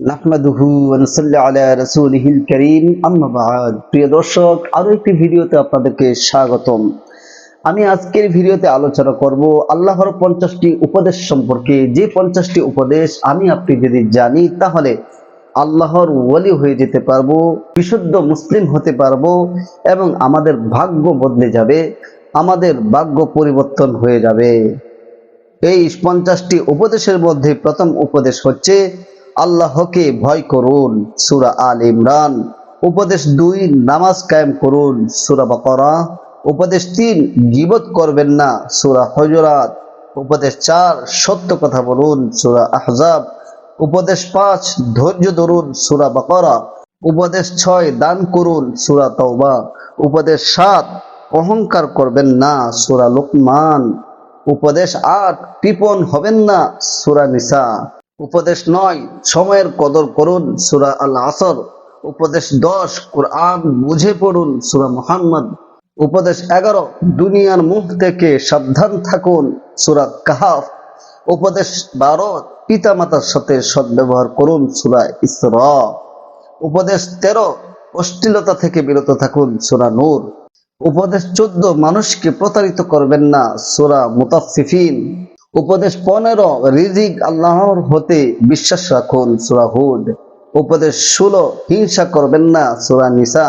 নাহমাদুহু আলা রাসূলিহিল কারীম। আম্মা বা'দ। প্রিয় দর্শক, আরও একটি ভিডিওতে আপনাদেরকে স্বাগতম। আমি আজকের ভিডিওতে আলোচনা করব আল্লাহর পঞ্চাশটি উপদেশ সম্পর্কে। যে পঞ্চাশটি উপদেশ আমি আপনি যদি জানি, তাহলে আল্লাহর ওয়ালি হয়ে যেতে পারব, বিশুদ্ধ মুসলিম হতে পারব এবং আমাদের ভাগ্য বদলে যাবে, আমাদের ভাগ্য পরিবর্তন হয়ে যাবে। এই পঞ্চাশটি উপদেশের মধ্যে প্রথম উপদেশ হচ্ছে আল্লাহকে ভয় করুন, সুরা আল ইমরান। উপদেশ দুই, নামাজ কায়েম করুন, সুরা বাকরা। উপদেশ তিন, গিবত করবেন না, সুরা হজরাত। উপদেশ চার, সত্য কথা বলুন, সুরা আহজাব। উপদেশ পাঁচ, ধৈর্য ধরুন, সুরা বাকরা। উপদেশ ছয়, দান করুন, সুরা তওবা। উপদেশ সাত, অহংকার করবেন না, সুরা লোকমান। উপদেশ আট কৃপণ হবেন না, সুরা নিসা। উপদেশ নয়, সময়ের কদর করুন, সুরা আল আসর উপদেশ দশ, কোরআন বুঝে পড়ুন, সুরা মোহাম্মদ। উপদেশ এগারো, দুনিয়ার মুখ থেকে সাবধান থাকুন, সুরা কাহাফ। উপদেশ বারো পিতা মাতার সাথে সদ্ব্যবহার করুন, সুরা ইসরা। উপদেশ তেরো, অশ্লীলতা থেকে বিরত থাকুন, সুরা নূর। উপদেশ চোদ্দ, মানুষকে প্রতারিত করবেন না, সুরা মুতাফিফিন উপদেশ পনেরো, রিজিক আল্লাহর হতে বিশ্বাস রাখুন, সুরা হুদ। উপদেশ ষোলো, হিংসা করবেন না, সুরা নিসা।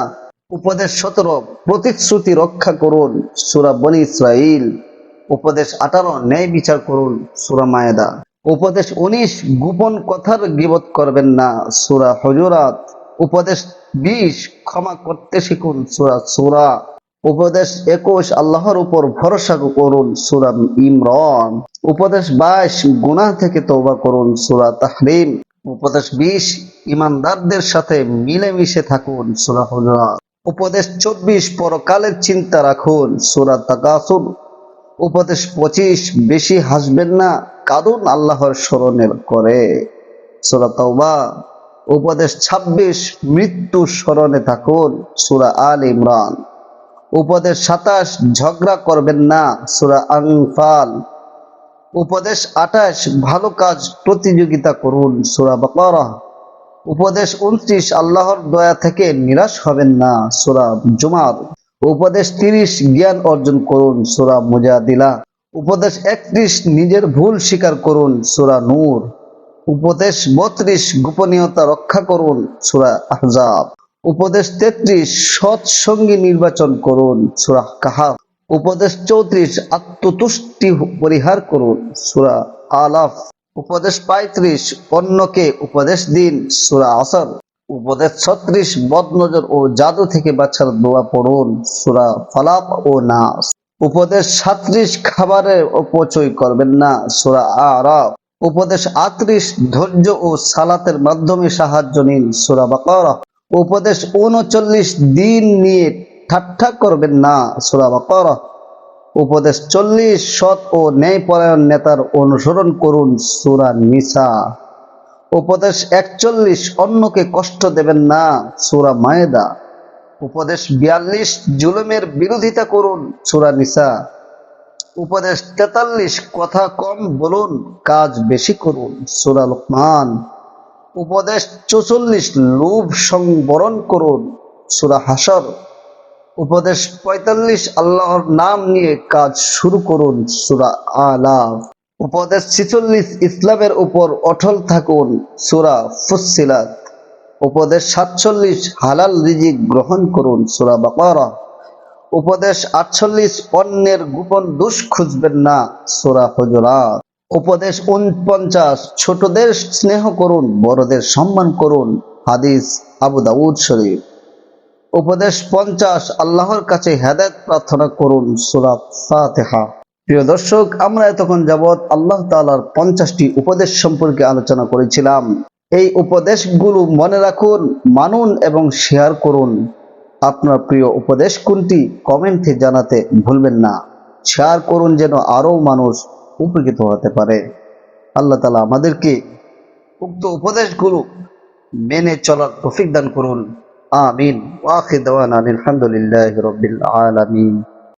উপদেশ সতেরো, প্রতিশ্রুতি রক্ষা করুন, সুরা বনি ইসরাইল। উপদেশ আঠারো, ন্যায় বিচার করুন, সুরা মায়েদা। উপদেশ উনিশ, গোপন কথার গিবত করবেন না, সুরা হজরাত। উপদেশ বিশ, ক্ষমা করতে শিখুন, সুরা সুরা। উপদেশ একুশ, আল্লাহর উপর ভরসা করুন সুরা ইমরান। উপদেশ বাইশ, গুনাহ থেকে তওবা করুন সুরা তাহরিম। উপদেশ বিশ, ইমানদারদের সাথে মিলেমিশে থাকুন সুরা হুজরাত। উপদেশ চব্বিশ, পরকালের চিন্তা রাখুন সুরা তাকাসুর। উপদেশ পঁচিশ, বেশি হাসবেন না, কারণ আল্লাহর স্মরণের করে। সুরা তওবা। উপদেশ ছাব্বিশ মৃত্যু স্মরণে থাকুন সুরা আল ইমরান। উপদেশ সাতাশ, ঝগড়া করবেন না, সুরা আনফাল। উপদেশ আঠাশ, ভালো কাজ প্রতিযোগিতা করুন, সুরা বাকরা। উপদেশ উনত্রিশ, আল্লাহর দয়া থেকে নিরাশ হবেন না, সুরা জুমার। উপদেশ তিরিশ, জ্ঞান অর্জন করুন, সুরা মুজাদিলা। উপদেশ একত্রিশ, নিজের ভুল স্বীকার করুন, সুরা নূর। উপদেশ বত্রিশ, গোপনীয়তা রক্ষা করুন, সুরা আহজাব। উপদেশ তেত্রিশ, সৎ সঙ্গী নির্বাচন করুন, সুরা কাহাফ। উপদেশ চৌত্রিশ, আত্মতুষ্টি পরিহার করুন, সুরা আলাফ। উপদেশ পঁয়ত্রিশ, অন্যকে উপদেশ দিন, সুরা আসর। উপদেশ ছত্রিশ, বদনজর ও জাদু থেকে বাচ্চার দোয়া পড়ুন, সুরা ফলাপ ও নাস। উপদেশ সাত্রিশ, খাবারের অপচয় করবেন না, সুরা আরাফ। উপদেশ আত্রিশ ধৈর্য ও সালাতের মাধ্যমে সাহায্য নিন, সুরা বাকরা। উপদেশ উনচল্লিশ দিন নিয়ে ঠাট্টা করবেন না সুরা কর উপদেশ চল্লিশ সৎ ও ন্যায়পরায়ণ নেতার অনুসরণ করুন সুরা নিসা। উপদেশ একচল্লিশ অন্যকে কষ্ট দেবেন না সুরা মায়েদা। উপদেশ বিয়াল্লিশ জুলুমের বিরোধিতা করুন সুরা নিসা। উপদেশ তেতাল্লিশ কথা কম বলুন, কাজ বেশি করুন সুরা লোকমান। উপদেশ চৌচল্লিশ, লোভ সংবরণ করুন, সুরা হাসর উপদেশ পঁয়তাল্লিশ, আল্লাহর নাম নিয়ে কাজ শুরু করুন, সুরা আলাফ। উপদেশ ছিচল্লিশ, ইসলামের উপর অটল থাকুন, সুরা ফুসিলাত উপদেশ সাতচল্লিশ, হালাল রিজিক গ্রহণ করুন, সুরা বাকারা। উপদেশ আটচল্লিশ, অন্যের গোপন দুষ খুঁজবেন না, সুরা হজরাত উপদেশ উনপঞ্চাশ, ছোটদের স্নেহ করুন, বড়দের সম্মান করুন, হাদিস আবু দাউদ শরীফ। উপদেশ পঞ্চাশ, আল্লাহর কাছে হেদায়ত প্রার্থনা করুন সুরাত প্রিয় দর্শক, আমরা এতক্ষণ যাবৎ আল্লাহ তাআলার পঞ্চাশটি উপদেশ সম্পর্কে আলোচনা করেছিলাম। এই উপদেশগুলো মনে রাখুন, মানুন এবং শেয়ার করুন। আপনার প্রিয় উপদেশ কোনটি? কমেন্টে জানাতে ভুলবেন না। শেয়ার করুন যেন আরও মানুষ উপকৃত হতে পারে। আল্লাহ তালা আমাদেরকে উক্ত উপদেশগুলো মেনে চলার তফিক দান করুন। আমিন। ওয়াখিদ রবিল আলামিন।